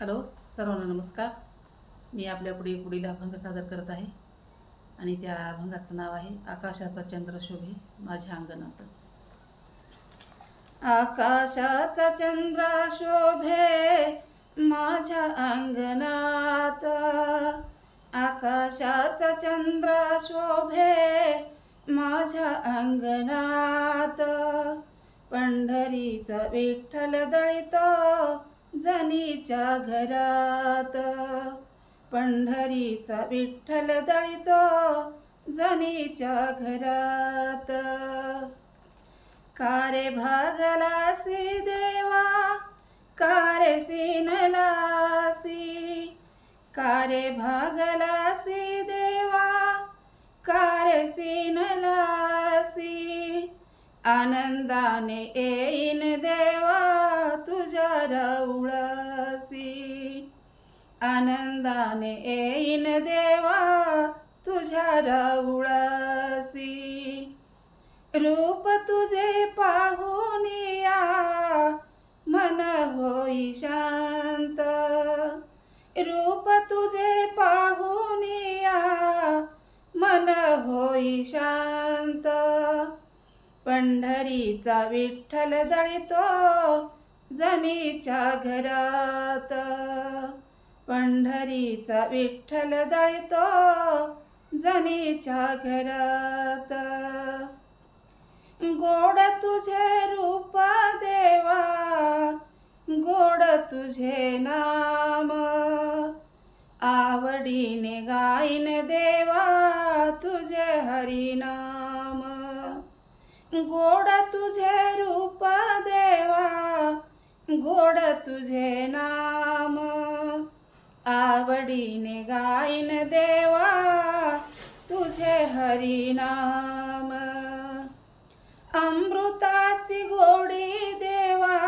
Hello सर्वांना नमस्कार. मी आपल्या पुढे पुढील अभंग सादर करत आहे. आणि त्या अभंगाचं नाव आहे आकाशाचा चंद्र शोभे माझ्या अंगणात. आकाशाचा चंद्र शोभे माझ्या अंगणात. आकाशाचा चंद्र शोभे माझ्या अंगणात. पंढरीचा विठ्ठल दळितो जनीच्या घरात. पंढरीचा विठ्ठल दळितो जनीच्या घरात. कारे भागलासी देवा कारे सिनलासी कारे भागलासी देवा कारे सिनलासी आनंदाने येईन देवा तुझ्या आनंदाने येईन देवा तुझ्या रवळसी रूप तुझे पाहून या मन होई शांत रूप तुझे पाहून या मन होई शांत पंढरीचा विठ्ठल दळितो जनीच्या घरात. पंढरीचा विठ्ठल दळतो जनीच्या घरात. गोड तुझे रूप देवा गोड तुझे नाम. आवडीने गाईन देवा तुझे हरिनाम. गोड तुझे गोड तुझे नाम. आवडीने गाईन देवा तुझे हरिनाम अमृताची गोडी देवा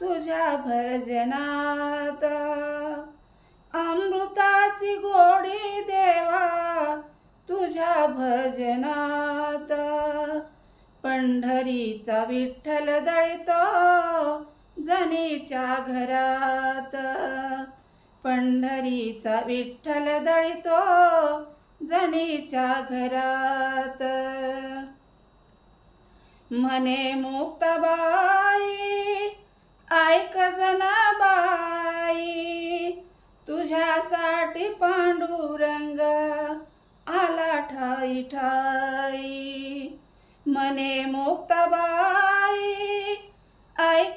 तुझ्या भजनात. अमृताची गोडी देवा तुझ्या भजनात. पंढरीचा विठ्ठल दळितो जनीच्या घरात. पंढरीचा विठ्ठल दळितो जनीच्या घरात. म्हणे मुक्ताबाई ऐक जनाबाई तुझ्यासाठी पांडुरंग आला ठाई ठाई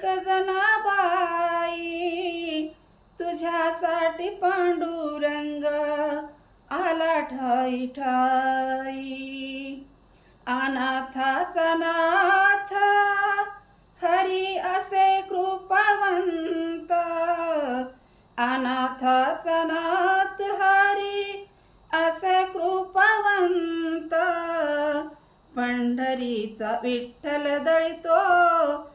ऐक जनाबाई तुझ्यासाठी पांडुरंग आला ठाई ठाई अनाथाचा नाथ हरी असे कृपावंत. अनाथाचा नाथ हरी असे कृपावंत. पंढरीचा विठ्ठल दळितो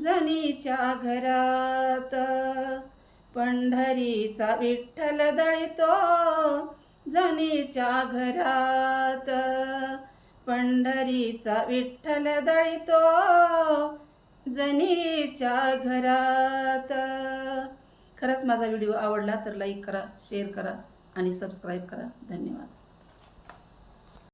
जनीच्या घरात. पंढरीचा विठ्ठल दळितो जनीच्या घरात. पंढरीचा विठ्ठल दळितो जनीच्या घरात. खरंच माझा व्हिडिओ आवडला तर लाईक करा शेअर करा आणि सबस्क्राईब करा. धन्यवाद.